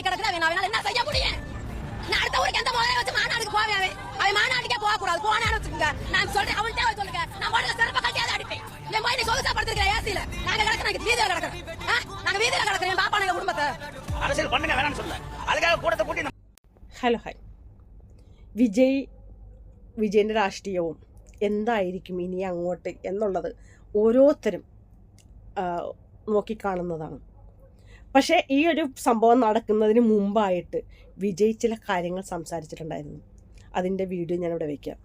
ஆகி கிடக்குது அவனால என்ன செய்ய முடியும் நான் அடுத்த ஊருக்கு எந்த முதல்ல வச்சு மாநாடுக்கு போவேன் அவன் அவன் மாநாட்டுக்கே போக கூடாது போனான்னு வச்சுக்கோங்க நான் சொல்றேன் அவன் தேவை சொல்லுங்க நான் உடனே சிறப்ப கட்டியாத அடிப்பேன் என் பையனை சொகுசா படுத்திருக்கிறேன் ஏசியில நாங்க கிடக்கிறோம் நாங்க வீதியில கிடக்கிறோம் ஆ? நாங்க வீதியில கிடக்கிறோம் என் பாப்பா எங்க குடும்பத்தை அரசியல் பண்ணுங்க வேணாம்னு சொல்ல அதுக்காக கூட்டத்தை கூட்டி நம்ம ഹലോ ഹായ് വിജയ് വിജയൻ്റെ രാഷ്ട്രീയവും എന്തായിരിക്കും ഇനി അങ്ങോട്ട് എന്നുള്ളത് ഓരോരുത്തരും ആ, നോക്കിക്കാണുന്നതാണ് പക്ഷേ ഈ ഒരു സംഭവം നടക്കുന്നതിന് മുമ്പായിട്ട് വിജയ് ചില കാര്യങ്ങൾ സംസാരിച്ചിട്ടുണ്ടായിരുന്നു അതിൻ്റെ വീഡിയോ ഞാനിവിടെ വയ്ക്കാം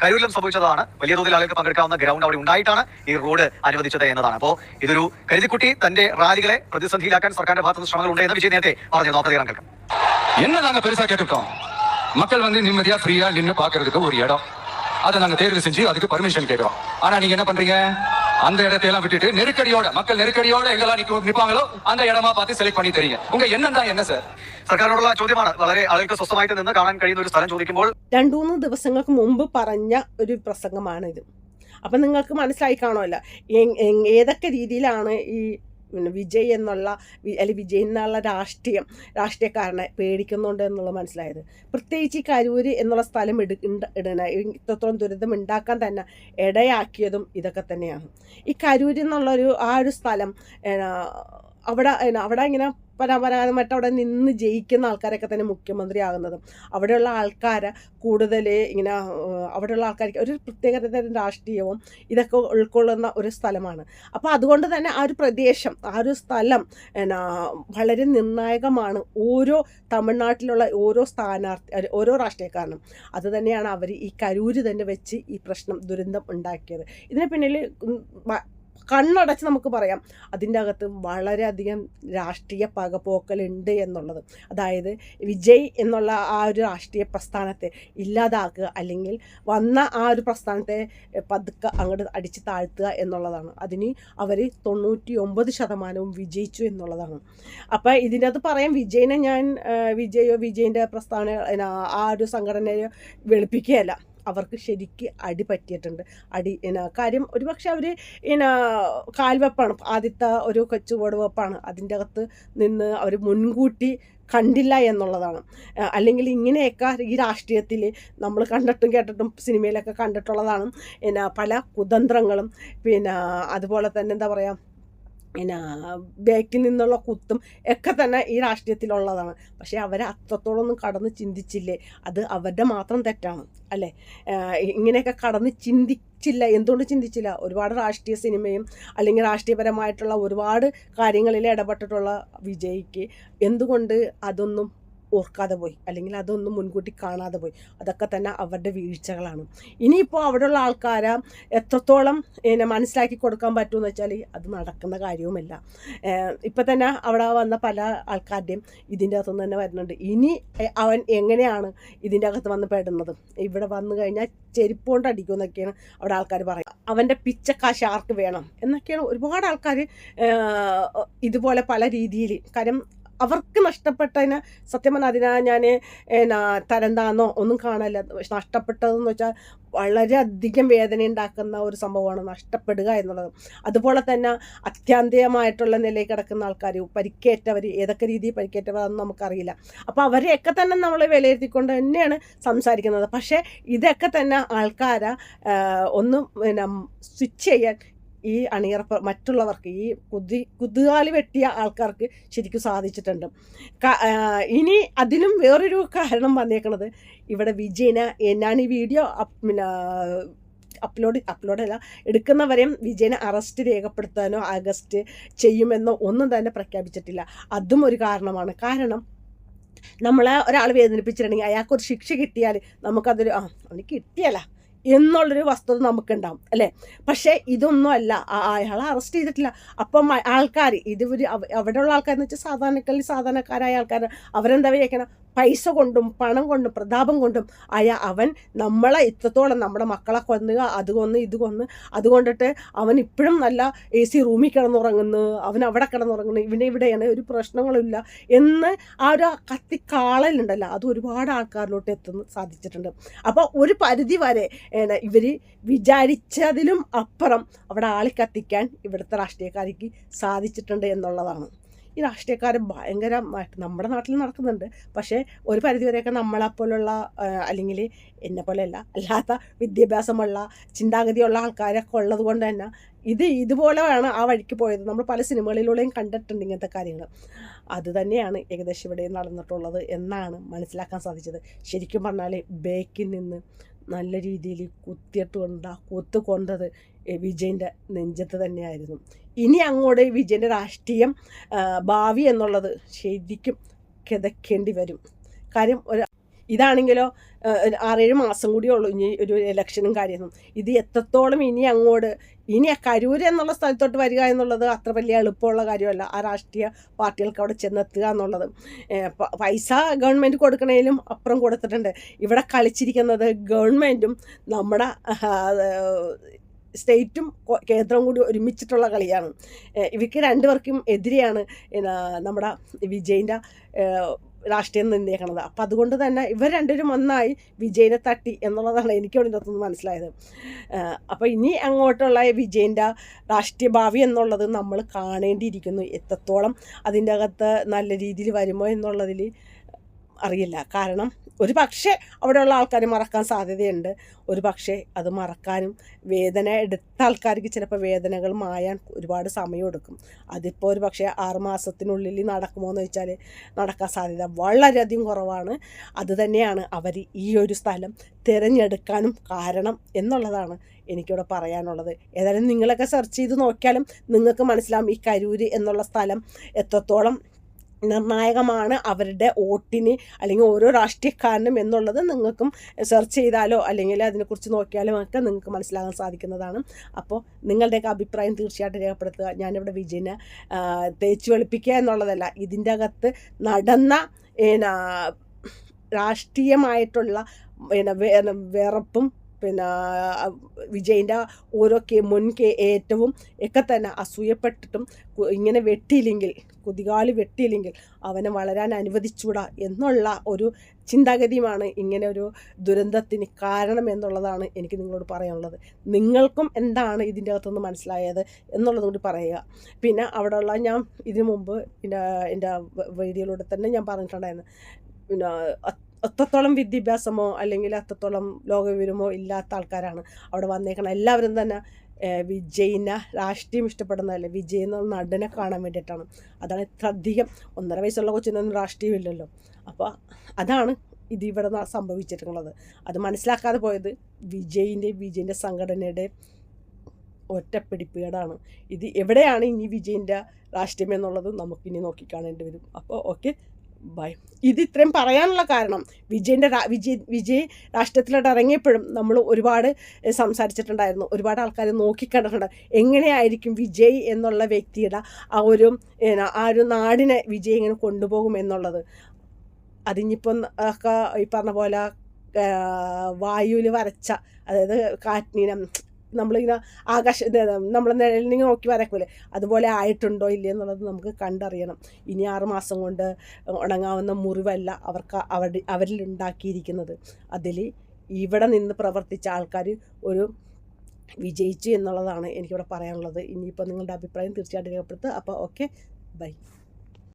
കരൂരിലും സംഭവിച്ചതാണ് വലിയ തോതിൽ ആളുകൾക്ക് പങ്കെടുക്കാവുന്ന ഗ്രൗണ്ട് അവിടെ ഉണ്ടായിട്ടാണ് ഈ റോഡ് അനുവദിച്ചത് എന്നതാണ് അപ്പോൾ ഇതൊരു കരുതിക്കുട്ടി തന്റെ റാലികളെ പ്രതിസന്ധിയിലാക്കാൻ സർക്കാരിന്റെ ഭാഗത്തുനിന്ന് ശ്രമങ്ങൾ ഉണ്ട് എന്ന് വിജയ് നേരത്തെ പറഞ്ഞിരുന്നു ആ പ്രതികരണം കേൾക്കാം என்ன நாங்க பெருசா கேட்டிருக்கோம் மக்கள் வந்து நிம்மதியா ஃப்ரீயா நின்னு பாக்குறதுக்கு ஒரு இடம் அதை நாங்க தேர்வு செஞ்சு அதுக்கு பர்மிஷன் கேட்கிறோம் ஆனா நீங்க என்ன பண்றீங்க அந்த இடத்தை எல்லாம் விட்டுட்டு நெருக்கடியோட மக்கள் நெருக்கடியோட எங்கெல்லாம் நிக்க நிப்பாங்களோ அந்த இடமா பார்த்து செலக்ட் பண்ணி தரீங்க உங்க எண்ணம் தான் என்ன சார் സർക്കാരിനോടുള്ള ചോദ്യമാണ് വളരെ ആളുകൾക്ക് സ്വസ്ഥമായിട്ട് നിന്ന് കാണാൻ കഴിയുന്ന ഒരു സ്ഥലം ചോദിക്കുമ്പോൾ രണ്ടു മൂന്ന് ദിവസങ്ങൾക്ക് മുമ്പ് പറഞ്ഞ ഒരു പ്രസംഗമാണിത് അപ്പം നിങ്ങൾക്ക് മനസ്സിലായി കാണുമല്ലോ എങ്- എങ്- ഏതൊക്കെ രീതിയിലാണ് ഈ പിന്നെ വിജയ് എന്നുള്ള അല്ലെങ്കിൽ വിജയ് എന്നുള്ള രാഷ്ട്രീയം രാഷ്ട്രീയക്കാരനെ പേടിക്കുന്നുണ്ട് എന്നുള്ളത് മനസ്സിലായത്. പ്രത്യേകിച്ച് ഈ കരൂര് എന്നുള്ള സ്ഥലം ഇണ്ട- ഇടണ ഇത്രത്തോളം ദുരിതം ഉണ്ടാക്കാൻ തന്നെ ഇടയാക്കിയതും ഇതൊക്കെ തന്നെയാണ്. ഈ കരൂര് എന്നുള്ളൊരു ആ ഒരു സ്ഥലം അവിടെ അവിടെ ഇങ്ങനെ പരമ്പരാഗതമായിട്ട് അവിടെ നിന്ന് ജയിക്കുന്ന ആൾക്കാരൊക്കെ തന്നെ മുഖ്യമന്ത്രി ആകുന്നതും അവിടെയുള്ള ആൾക്കാർ കൂടുതൽ ഇങ്ങനെ അവിടെയുള്ള ആൾക്കാർക്ക് ഒരു പ്രത്യേക തരം രാഷ്ട്രീയവും ഇതൊക്കെ ഉൾക്കൊള്ളുന്ന ഒരു സ്ഥലമാണ്. അപ്പോൾ അതുകൊണ്ട് തന്നെ ആ ഒരു പ്രദേശം ആ ഒരു സ്ഥലം എന്നാ വളരെ നിർണായകമാണ് ഓരോ തമിഴ്നാട്ടിലുള്ള ഓരോ സ്ഥാനാർത്ഥി ഓരോ രാഷ്ട്രീയക്കാരനും. അതുതന്നെയാണ് അവർ ഈ കരൂര് തന്നെ വെച്ച് ഈ പ്രശ്നം ദുരന്തം ഉണ്ടാക്കിയത്. ഇതിന് പിന്നിൽ കണ്ണടച്ച് നമുക്ക് പറയാം. അതിന്റെ അകത്ത് വളരെയധികം രാഷ്ട്രീയ പകപോക്കലുണ്ട് എന്നുള്ളത്. അതായത് വിജയ് എന്നുള്ള ആ ഒരു രാഷ്ട്രീയ പ്രസ്ഥാനത്തെ ഇല്ലാതാക്കുക അല്ലെങ്കിൽ വന്ന ആ ഒരു പ്രസ്ഥാനത്തെ പതുക്കെ അങ്ങോട്ട് അടിച്ച് താഴ്ത്തുക എന്നുള്ളതാണ്. അതിന് അവർ തൊണ്ണൂറ്റി ഒമ്പത് ശതമാനവും വിജയിച്ചു എന്നുള്ളതാണ്. അപ്പോൾ ഇതിന്റെ അകത്ത് പറയാം വിജയിനെ ഞാൻ വിജയോ വിജയിന്റെ പ്രസ്ഥാന ആ ഒരു സംഘടനയെ വെളുപ്പിക്കുകയല്ല. അവർക്ക് ശരിക്ക് അടി പറ്റിയിട്ടുണ്ട്. അടി എന്നാ കാര്യം ഒരുപക്ഷെ അവർ എന്നാ കാൽവെപ്പാണ്. ആദ്യത്തെ ഒരു കൊച്ചുകോട് വെപ്പാണ് അതിന്റെ അകത്ത് നിന്ന് അവർ മുൻകൂട്ടി കണ്ടില്ല എന്നുള്ളതാണ്. അല്ലെങ്കിൽ ഇങ്ങനെയൊക്കെ ഈ രാഷ്ട്രീയത്തിൽ നമ്മൾ കണ്ടിട്ടും കേട്ടിട്ടും സിനിമയിലൊക്കെ കണ്ടിട്ടുള്ളതാണ്. പിന്നെ പല കുതന്ത്രങ്ങളും പിന്നെ അതുപോലെ തന്നെ എന്താ പറയുക പിന്നെ ബാക്കിൽ നിന്നുള്ള കുത്തും ഒക്കെ തന്നെ ഈ രാഷ്ട്രീയത്തിലുള്ളതാണ്. പക്ഷേ അവരെ അത്രത്തോളം ഒന്നും കടന്ന് ചിന്തിച്ചില്ലേ? അത് അവരുടെ മാത്രം തെറ്റാണ് അല്ലേ? ഇങ്ങനെയൊക്കെ കടന്ന് ചിന്തിച്ചില്ല. എന്തുകൊണ്ട് ചിന്തിച്ചില്ല? ഒരുപാട് രാഷ്ട്രീയ സിനിമയും അല്ലെങ്കിൽ രാഷ്ട്രീയപരമായിട്ടുള്ള ഒരുപാട് കാര്യങ്ങളിൽ ഇടപെട്ടിട്ടുള്ള വിജയ്ക്ക് എന്തുകൊണ്ട് അതൊന്നും ഓർക്കാതെ പോയി. അല്ലെങ്കിൽ അതൊന്നും മുൻകൂട്ടി കാണാതെ പോയി. അതൊക്കെ തന്നെ അവരുടെ വീഴ്ചകളാണ്. ഇനിയിപ്പോൾ അവിടെയുള്ള ആൾക്കാരെ എത്രത്തോളം എന്നെ മനസ്സിലാക്കി കൊടുക്കാൻ പറ്റുമെന്ന് വെച്ചാൽ അത് നടക്കുന്ന കാര്യവുമല്ല. ഇപ്പം തന്നെ അവിടെ വന്ന പല ആൾക്കാരുടെയും ഇതിന്റെ അകത്തുനിന്ന് തന്നെ വരുന്നുണ്ട്. ഇനി അവൻ എങ്ങനെയാണ് ഇതിന്റെ അകത്ത് വന്ന് പെടുന്നത്? ഇവിടെ വന്നു കഴിഞ്ഞാൽ ചെരുപ്പ് കൊണ്ട് അടിക്കുമെന്നൊക്കെയാണ് അവിടെ ആൾക്കാർ പറയുക അവന്റെ പിച്ചക്കാശ് ആർക്ക് വേണം എന്നൊക്കെയാണ് ഒരുപാട് ആൾക്കാർ ഇതുപോലെ പല രീതിയിൽ. കാര്യം അവർക്ക് നഷ്ടപ്പെട്ടതിന് സത്യം പറഞ്ഞാൽ അതിനാ ഞാൻ എന്നാ തരം താന്നോ ഒന്നും കാണല്ല നഷ്ടപ്പെട്ടതെന്ന് വെച്ചാൽ വളരെയധികം വേദന ഉണ്ടാക്കുന്ന ഒരു സംഭവമാണ് നഷ്ടപ്പെടുക എന്നുള്ളത്. അതുപോലെ തന്നെ അത്യാന്തികമായിട്ടുള്ള നിലയിൽ കിടക്കുന്ന ആൾക്കാർ പരിക്കേറ്റവർ ഏതൊക്കെ രീതിയിൽ പരിക്കേറ്റവരാണെന്ന് നമുക്കറിയില്ല. അപ്പോൾ അവരെയൊക്കെ തന്നെ നമ്മൾ വിലയിരുത്തിക്കൊണ്ട് തന്നെയാണ് സംസാരിക്കുന്നത്. പക്ഷേ ഇതൊക്കെ തന്നെ ആൾക്കാരെ ഒന്ന് പിന്നെ സ്വിച്ച് ചെയ്യാൻ ഈ അണിയറ മറ്റുള്ളവർക്ക് ഈ കുതി കുതുകാലി വെട്ടിയ ആൾക്കാർക്ക് ശരിക്കും സാധിച്ചിട്ടുണ്ട്. ഇനി അതിനും വേറൊരു കാരണം വന്നേക്കണത് ഇവിടെ വിജയന ഞാൻ ഈ വീഡിയോ അപ്ലോഡ് അപ്ലോഡ് അല്ല എടുക്കുന്നവരെയും വിജയനെ അറസ്റ്റ് രേഖപ്പെടുത്താനോ ആഗസ്റ്റ് ചെയ്യുമെന്നോ ഒന്നും തന്നെ പ്രഖ്യാപിച്ചിട്ടില്ല. അതും ഒരു കാരണമാണ്. കാരണം നമ്മളെ ഒരാൾ വേദനിപ്പിച്ചിട്ടുണ്ടെങ്കിൽ അയാൾക്കൊരു ശിക്ഷ കിട്ടിയാൽ നമുക്കതൊരു ആ അവന് കിട്ടിയല്ല. എന്നുള്ളൊരു വസ്തുത നമുക്കുണ്ടാവും അല്ലേ? പക്ഷേ ഇതൊന്നും അല്ല അയാളെ അറസ്റ്റ് ചെയ്തിട്ടില്ല. അപ്പം ആൾക്കാർ ഇത് അവിടെയുള്ള ആൾക്കാരെന്ന് വെച്ചാൽ സാധാരണക്കാരിൽ സാധാരണക്കാരായ ആൾക്കാർ അവരെന്താ വിചാരിക്കണം? പൈസ കൊണ്ടും പണം കൊണ്ടും പ്രതാപം കൊണ്ടും ആയ അവൻ നമ്മളെ ഇത്രത്തോളം നമ്മുടെ മക്കളെ കൊന്നുക അത് കൊന്ന് ഇത് കൊന്ന്. അതുകൊണ്ടിട്ട് അവൻ ഇപ്പോഴും നല്ല എ സി റൂമിൽ കിടന്നുറങ്ങുന്നു അവൻ അവിടെ കിടന്നുറങ്ങുന്നു ഇവനെ ഇവിടെയാണ് ഒരു പ്രശ്നങ്ങളില്ല എന്ന് ആ ഒരു കത്തിക്കാളലുണ്ടല്ലോ. അത് ഒരുപാട് ആൾക്കാരിലോട്ട് എത്തുന്നു സാധിച്ചിട്ടുണ്ട്. അപ്പോൾ ഒരു പരിധി വരെ ഇവർ വിചാരിച്ചതിലും അപ്പുറം അവിടെ ആളി കത്തിക്കാൻ ഇവിടുത്തെ രാഷ്ട്രീയക്കാർക്ക് സാധിച്ചിട്ടുണ്ട് എന്നുള്ളതാണ്. ഈ രാഷ്ട്രീയക്കാർ ഭയങ്കരമായിട്ട് നമ്മുടെ നാട്ടിൽ നടക്കുന്നുണ്ട്. പക്ഷേ ഒരു പരിധിവരെയൊക്കെ നമ്മളെപ്പോലുള്ള അല്ലെങ്കിൽ എന്നെ പോലെയല്ല അല്ലാത്ത വിദ്യാഭ്യാസമുള്ള ചിന്താഗതിയുള്ള ആൾക്കാരൊക്കെ ഉള്ളത് കൊണ്ട് തന്നെ ഇത് ഇതുപോലെയാണ് ആ വഴിക്ക് പോയത്. നമ്മൾ പല സിനിമകളിലൂടെയും കണ്ടിട്ടുണ്ട് ഇങ്ങനത്തെ കാര്യങ്ങൾ അത് തന്നെയാണ് ഏകദേശം ഇവിടെ നടന്നിട്ടുള്ളത് എന്നാണ് മനസ്സിലാക്കാൻ സാധിച്ചത്. ശരിക്കും പറഞ്ഞാൽ ബേക്കിൽ നിന്ന് നല്ല രീതിയിൽ കുത്തിയിട്ട് കൊണ്ട കുത്ത് കൊണ്ടത് വിജയന്റെ നെഞ്ചത്ത് തന്നെയായിരുന്നു. ഇനി അങ്ങോട്ട് വിജയന്റെ രാഷ്ട്രീയം ഭാവി എന്നുള്ളത് ശരിക്കും കിതക്കേണ്ടി വരും. കാര്യം ഒരു ഇതാണെങ്കിലോ ആറേഴ് മാസം കൂടി ഉള്ളൂ ഇനി ഒരു ഇലക്ഷനും കാര്യമൊന്നും ഇത് എത്രത്തോളം ഇനി അങ്ങോട്ട് ഇനി കരൂർ എന്നുള്ള സ്ഥലത്തോട്ട് വരിക എന്നുള്ളത് അത്ര വലിയ എളുപ്പമുള്ള കാര്യമല്ല. ആ രാഷ്ട്രീയ പാർട്ടികൾക്ക് അവിടെ ചെന്നെത്തുക എന്നുള്ളത്. പൈസ ഗവൺമെന്റ് കൊടുക്കണേലും അപ്പുറം കൊടുത്തിട്ടുണ്ട്. ഇവിടെ കളിച്ചിരിക്കുന്നത് ഗവൺമെന്റും നമ്മുടെ സ്റ്റേറ്റും കേന്ദ്രവും കൂടി ഒരുമിച്ചിട്ടുള്ള കളിയാണ്. ഇവയ്ക്ക് രണ്ടു രണ്ടുപേർക്കും എതിരെയാണ് നമ്മുടെ വിജയിന്റെ രാഷ്ട്രീയം നിന്നേക്കണത്. അപ്പം അതുകൊണ്ട് തന്നെ ഇവർ രണ്ടുപേരും ഒന്നായി വിജയനെ തട്ടി എന്നുള്ളതാണ് എനിക്ക് ഇതിന്റെ അകത്തുനിന്ന് മനസ്സിലായത്. അപ്പോൾ ഇനി അങ്ങോട്ടുള്ള വിജയന്റെ രാഷ്ട്രീയ ഭാവി എന്നുള്ളത് നമ്മൾ കാണേണ്ടിയിരിക്കുന്നു. എത്രത്തോളം അതിന്റെ അകത്ത് നല്ല രീതിയിൽ വരുമോ എന്നുള്ളതിൽ അറിയില്ല. കാരണം ഒരു പക്ഷേ അവിടെയുള്ള ആൾക്കാർ മറക്കാൻ സാധ്യതയുണ്ട്. ഒരു പക്ഷേ അത് മറക്കാനും വേദന എടുത്ത ആൾക്കാർക്ക് ചിലപ്പോൾ വേദനകൾ മായാൻ ഒരുപാട് സമയമെടുക്കും അതിപ്പോൾ ഒരു പക്ഷേ ആറുമാസത്തിനുള്ളിൽ നടക്കുമോ എന്ന് വെച്ചാൽ നടക്കാൻ സാധ്യത വളരെയധികം കുറവാണ്. അത് തന്നെയാണ് അവർ ഈ ഒരു സ്ഥലം തിരഞ്ഞെടുക്കാനും കാരണം എന്നുള്ളതാണ് എനിക്കിവിടെ പറയാനുള്ളത്. ഏതായാലും നിങ്ങളൊക്കെ സെർച്ച് ചെയ്ത് നോക്കിയാലും നിങ്ങൾക്ക് മനസ്സിലാവും ഈ കരൂര് എന്നുള്ള സ്ഥലം എത്രത്തോളം നിർണായകമാണ് അവരുടെ വോട്ടിന് അല്ലെങ്കിൽ ഓരോ രാഷ്ട്രീയക്കാരനും എന്നുള്ളത് നിങ്ങൾക്കും സെർച്ച് ചെയ്താലോ അല്ലെങ്കിൽ അതിനെക്കുറിച്ച് നോക്കിയാലും ഒക്കെ നിങ്ങൾക്ക് മനസ്സിലാകാൻ സാധിക്കുന്നതാണ്. അപ്പോൾ നിങ്ങളുടെയൊക്കെ അഭിപ്രായം തീർച്ചയായിട്ടും രേഖപ്പെടുത്തുക. ഞാനിവിടെ വിജയനെ തേച്ചു വെളുപ്പിക്കുക എന്നുള്ളതല്ല ഇതിന്റെ അകത്ത് നടന്ന രാഷ്ട്രീയമായിട്ടുള്ള പിന്നെ വെറുപ്പും പിന്നെ വിജയിന്റെ ഓരോ കെ മുൻ കേ ഏറ്റവും ഒക്കെ തന്നെ അസൂയപ്പെട്ടിട്ടും ഇങ്ങനെ വെട്ടിയില്ലെങ്കിൽ കുതികാൽ വെട്ടിയില്ലെങ്കിൽ അവനെ വളരാൻ അനുവദിച്ചൂടാ എന്നുള്ള ഒരു ചിന്താഗതിയുമാണ് ഇങ്ങനെ ഒരു ദുരന്തത്തിന് കാരണം എന്നുള്ളതാണ് എനിക്ക് നിങ്ങളോട് പറയാനുള്ളത്. നിങ്ങൾക്കും എന്താണ് ഇതിന്റെ അകത്തുനിന്ന് മനസ്സിലായത് എന്നുള്ളതും കൂടി പറയുക. പിന്നെ അവിടെയുള്ള ഞാൻ ഇതിനു മുമ്പ് പിന്നെ എന്റെ വീഡിയോയിലൂടെ തന്നെ ഞാൻ പറഞ്ഞിട്ടുണ്ടായിരുന്നു. പിന്നെ അത്രത്തോളം വിദ്യാഭ്യാസമോ അല്ലെങ്കിൽ അത്രത്തോളം ലോകവിവരമോ ഇല്ലാത്ത ആൾക്കാരാണ് അവിടെ വന്നേക്കണം എല്ലാവരും തന്നെ വിജയിനെ രാഷ്ട്രീയം ഇഷ്ടപ്പെടുന്നതല്ലേ വിജയ് എന്ന നടനെ കാണാൻ വേണ്ടിയിട്ടാണ്. അതാണ് ഇത്ര അധികം ഒന്നര വയസ്സുള്ള കൊച്ചിനൊന്നും രാഷ്ട്രീയമില്ലല്ലോ അപ്പോൾ അതാണ് ഇത് ഇവിടെ സംഭവിച്ചിട്ടുള്ളത്. അത് മനസ്സിലാക്കാതെ പോയത് വിജയിന്റെ വിജയിന്റെ സംഘടനയുടെ ഒറ്റപ്പിടിപ്പുകേടാണ്. ഇത് എവിടെയാണ് ഇനി വിജയിന്റെ രാഷ്ട്രീയം എന്നുള്ളത് നമുക്കിനി നോക്കി കാണേണ്ടി വരും. അപ്പോൾ ഓക്കെ ബൈ ഇത് ഇത്രയും പറയാനുള്ള കാരണം വിജയന്റെ വിജയ് വിജയ് രാഷ്ട്രീയത്തിലോട്ട് ഇറങ്ങിയപ്പോഴും നമ്മൾ ഒരുപാട് സംസാരിച്ചിട്ടുണ്ടായിരുന്നു. ഒരുപാട് ആൾക്കാർ നോക്കിക്കണ്ടിട്ടുണ്ട്. എങ്ങനെയായിരിക്കും വിജയ് എന്നുള്ള വ്യക്തിയുടെ ആ ഒരു ആ ഒരു നാടിനെ വിജയ് ഇങ്ങനെ കൊണ്ടുപോകും എന്നുള്ളത്. അതിനിപ്പം ഒക്കെ ഈ പറഞ്ഞ പോലെ വായുവിൽ വരച്ച അതായത് കാറ്റിനം നമ്മളിങ്ങനെ ആകാശ നമ്മൾ നിഴലിനെ നോക്കി വരക്കൂലേ അതുപോലെ ആയിട്ടുണ്ടോ ഇല്ലേ എന്നുള്ളത് നമുക്ക് കണ്ടറിയണം. ഇനി ആറുമാസം കൊണ്ട് ഉണങ്ങാവുന്ന മുറിവല്ല അവർക്ക് അവരുടെ അവരിൽ ഉണ്ടാക്കിയിരിക്കുന്നത്. അതിൽ ഇവിടെ നിന്ന് പ്രവർത്തിച്ച ആൾക്കാർ ഒരു വിജയിച്ചു എന്നുള്ളതാണ് എനിക്കിവിടെ പറയാനുള്ളത്. ഇനിയിപ്പോൾ നിങ്ങളുടെ അഭിപ്രായം തീർച്ചയായിട്ടും രേഖപ്പെടുത്തുക. അപ്പോൾ ഓക്കെ ബൈ.